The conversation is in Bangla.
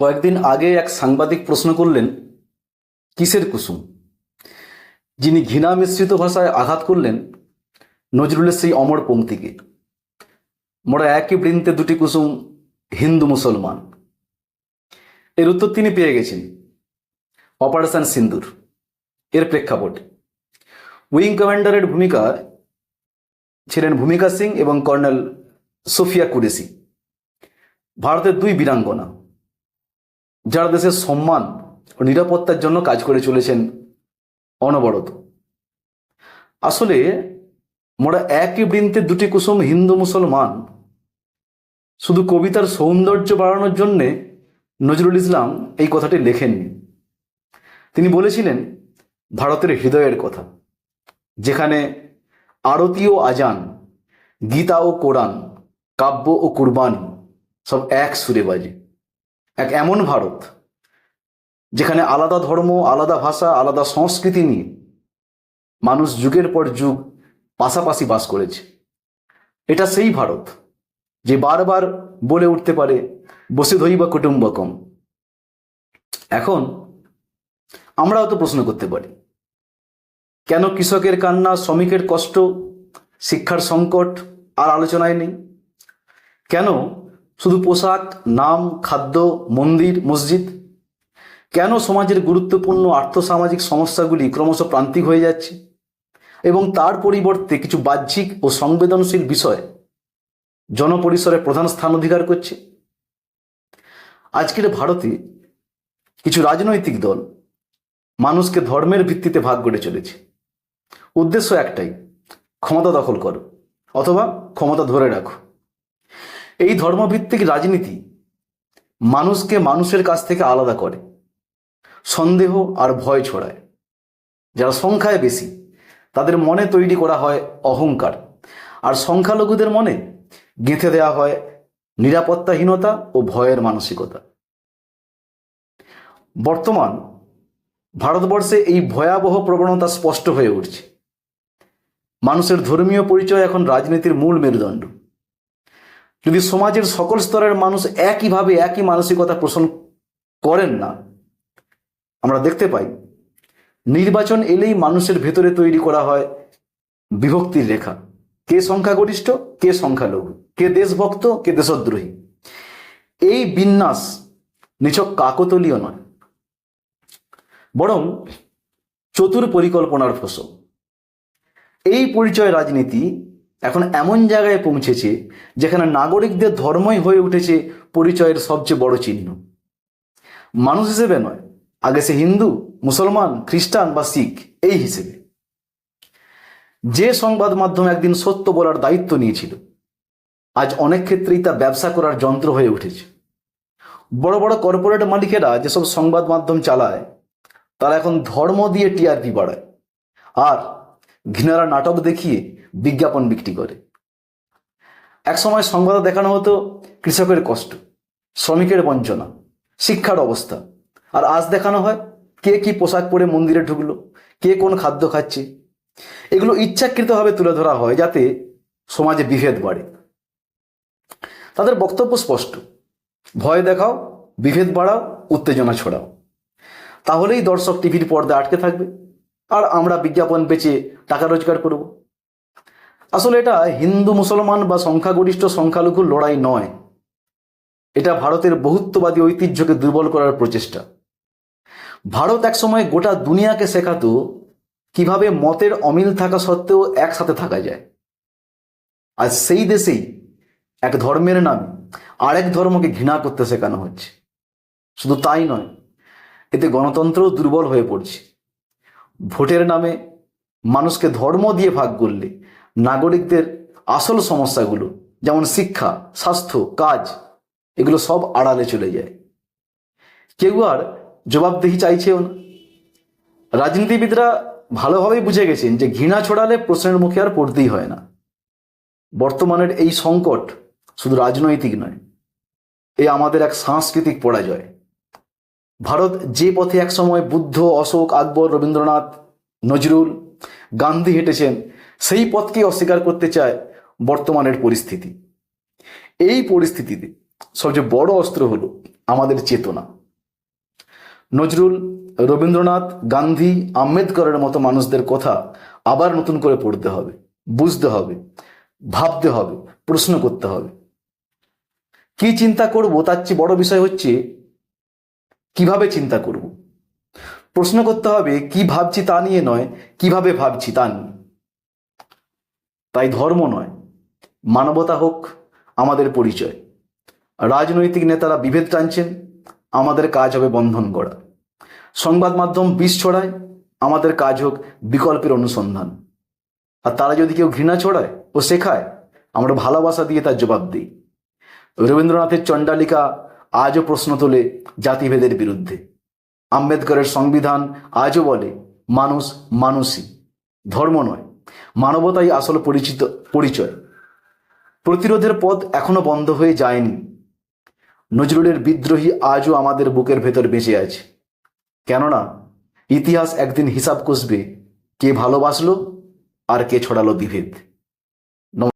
কয়েকদিন আগে এক সাংবাদিক প্রশ্ন করলেন, কিসের কুসুম? যিনি ঘৃণা মিশ্রিত ভাষায় আঘাত করলেন, নজরুলের সেই অমর পংক্তিকে মোরা একই বৃন্তে দুটি কুসুম হিন্দু মুসলমান। এর উত্তর তিনি পেয়ে গেছেন। অপারেশন সিন্দুর। এর প্রেক্ষাপটে। উইং কমান্ডারের ভূমিকা ছিলেন ভূমিকা সিং এবং কর্নেল সোফিয়া কুরেসি ভারতের দুই বীরাঙ্গনা। যারা দেশের সম্মান ও নিরাপত্তার জন্য কাজ করে চলেছেন অনবরত। আসলে মোরা একই বৃন্তে দুটি কুসুম হিন্দু মুসলমান। শুধু কবিতার সৌন্দর্য বাড়ানোর জন্যে নজরুল ইসলাম এই কথাটি লেখেননি। তিনি বলেছিলেন, ভারতের হৃদয়ের কথা, যেখানে আরতি ও আজান, গীতা ও কোরআন, কাব্য ও কুরবানি সব এক সুরে বাজে। এক এমন ভারত যেখানে আলাদা ধর্ম, আলাদা ভাষা, আলাদা সংস্কৃতি নিয়ে মানুষ যুগের পর যুগ পাশাপাশি বাস করেছে। এটা সেই ভারত যে বারবার বলে উঠতে পারে, বসে ধৈবা কুটুম্বকম। এখন আমরাও তো প্রশ্ন করতে পারি, কেন কৃষকের কান্না, শ্রমিকের কষ্ট, শিক্ষার সংকট আর আলোচনায় নেই? কেন শুধু পোশাক, নাম, খাদ্য, মন্দির, মসজিদ? কেন সমাজের গুরুত্বপূর্ণ আর্থসামাজিক সমস্যাগুলি ক্রমশ প্রান্তিক হয়ে যাচ্ছে? এবং তার পরিবর্তে কিছু বাহ্যিক ও সংবেদনশীল বিষয় জনপরিসরে প্রধান স্থান অধিকার করছে? আজকের ভারতে কিছু রাজনৈতিক দল মানুষকে ধর্মের ভিত্তিতে ভাগ গড়ে চলেছে। উদ্দেশ্য একটাই, ক্ষমতা দখল করো, অথবা ক্ষমতা ধরে রাখো। এই ধর্মভিত্তিক রাজনীতি মানুষকে মানুষের কাছ থেকে আলাদা করে, সন্দেহ আর ভয় ছড়ায়। যারা সংখ্যায় বেশি, তাদের মনে তৈরি করা হয় অহংকার। আর সংখ্যালঘুদের মনে গেঁথে দেওয়া হয় নিরাপত্তাহীনতা ও ভয়ের মানসিকতা। বর্তমান ভারতবর্ষে এই ভয়াবহ প্রবণতা স্পষ্ট হয়ে উঠছে। মানুষের ধর্মীয় পরিচয় এখন রাজনীতির মূল মেরুদণ্ড। যদি সমাজের সকল স্তরের মানুষ একইভাবে একই মানসিকতা পোষণ করেন না, আমরা দেখতে পাই নির্বাচন এলেই মানুষের ভেতরে তৈরি করা হয় বিভক্তির রেখা। কে সংখ্যাগরিষ্ঠ, কে সংখ্যালঘু, কে দেশভক্ত, কে দেশদ্রোহী। এই বিন্যাস নিছক কাকতলীয় নয়, বরং চতুর পরিকল্পনার ফসল। এই পরিচয় রাজনীতি এখন এমন জায়গায় পৌঁছেছে যেখানে নাগরিকদের ধর্মই হয়ে উঠেছে পরিচয়ের সবচেয়ে বড় চিহ্ন। মানুষ হিসেবে নয়, আগে সে হিন্দু, মুসলমান, খ্রিস্টান বা শিখ, এই হিসেবে। যে সংবাদ মাধ্যম একদিন সত্য বলার দায়িত্ব নিয়েছিল, আজ অনেক ক্ষেত্রেই তা ব্যবসা করার যন্ত্র হয়ে উঠেছে। বড় বড় কর্পোরেট মালিকেরা যেসব সংবাদ মাধ্যম চালায়, তারা এখন ধর্ম দিয়ে টিআরপি বাড়ায়। আর ঘৃণারা নাটক দেখিয়ে বিজ্ঞাপন বিক্রি করে। একসময় সংবাদে দেখানো হতো কৃষকের কষ্ট, শ্রমিকের বঞ্চনা, শিক্ষার অবস্থা। আর আজ দেখানো হয় কে কি পোশাক পরে মন্দিরে ঢুকলো, কে কোন খাদ্য খাচ্ছে। এগুলো ইচ্ছাকৃতভাবে তুলে ধরা হয় যাতে সমাজে বিভেদ বাড়ে। তাদের বক্তব্য স্পষ্ট, ভয় দেখাও, বিভেদ বাড়াও, উত্তেজনা ছড়াও। তাহলেই দর্শক টিভির পর্দা আটকে থাকবে। আর আমরা বিজ্ঞাপন বেচে টাকা রোজগার করব। আসলে এটা হিন্দু মুসলমান বা সংখ্যাগরিষ্ঠ সংখ্যালঘুর লড়াই নয়। এটা ভারতের বহুত্ববাদী ঐতিহ্যকে দুর্বল করার প্রচেষ্টা। ভারত একসময় গোটা দুনিয়াকে শেখাতো কীভাবে মতের অমিল থাকা সত্ত্বেও একসাথে থাকা যায়। আর সেই দেশেই এক ধর্মের নামে আরেক ধর্মকে ঘৃণা করতে শেখানো হচ্ছে। শুধু তাই নয়, এতে গণতন্ত্রও দুর্বল হয়ে পড়ছে। ভোটের নামে মানুষকে ধর্ম দিয়ে ভাগ করলে নাগরিকদের আসল সমস্যাগুলো, যেমন শিক্ষা, স্বাস্থ্য, কাজ, এগুলো সব আড়ালে চলে যায়। কেউ আর জবাবদিহি চাইছেও না। রাজনীতিবিদরা ভালোভাবেই বুঝে গেছেন যে ঘৃণা ছড়ালে প্রশ্নের মুখে আর পড়তেই হয় না। বর্তমানের এই সংকট শুধু রাজনৈতিক নয়, এ আমাদের এক সাংস্কৃতিক পরাজয়। ভারত যে পথে একসময় বুদ্ধ, অশোক, আকবর, রবীন্দ্রনাথ, নজরুল, গান্ধী হেঁটেছেন সেই পথকে অস্বীকার করতে চায় বর্তমানের পরিস্থিতি। এই পরিস্থিতিতে সবচেয়ে বড় অস্ত্র হলো আমাদের চেতনা। নজরুল রবীন্দ্রনাথ, গান্ধী, আম্বেদকরের মতো মানুষদের কথা আবার নতুন করে পড়তে হবে, বুঝতে হবে, ভাবতে হবে, প্রশ্ন করতে হবে। কি চিন্তা করব? তার চেয়ে বড় বিষয় হচ্ছে, কীভাবে চিন্তা করব? প্রশ্ন করতে হবে, কি ভাবছি তা নিয়ে নয়, কীভাবে ভাবছি তা নিয়ে। তাই ধর্ম নয়, মানবতা হোক আমাদের পরিচয়। রাজনৈতিক নেতারা বিভেদ টানছেন, আমাদের কাজ হবে বন্ধন গড়া। সংবাদ মাধ্যম বিষ ছড়ায়, আমাদের কাজ হোক বিকল্পের অনুসন্ধান। আর তারা যদি কেউ ঘৃণা ছড়ায় ও শেখায়, আমরা ভালোবাসা দিয়ে তার জবাব দিই। রবীন্দ্রনাথের চণ্ডালিকা আজও প্রশ্ন তোলে জাতিভেদের বিরুদ্ধে। আম্বেদকরের সংবিধান আজও বলে, মানুষ মানুষই, ধর্ম নয়। মানবতাই আসল পরিচিত, পরিচয়। প্রতিরোধের পথ এখনও বন্ধ হয়ে যায়নি। নজরুলের বিদ্রোহী আজও আমাদের বুকের ভেতর বেঁচে আছে। কেননা, ইতিহাস একদিন হিসাব কষবে, কে ভালোবাসলো আর কে ছড়ালো বিভেদ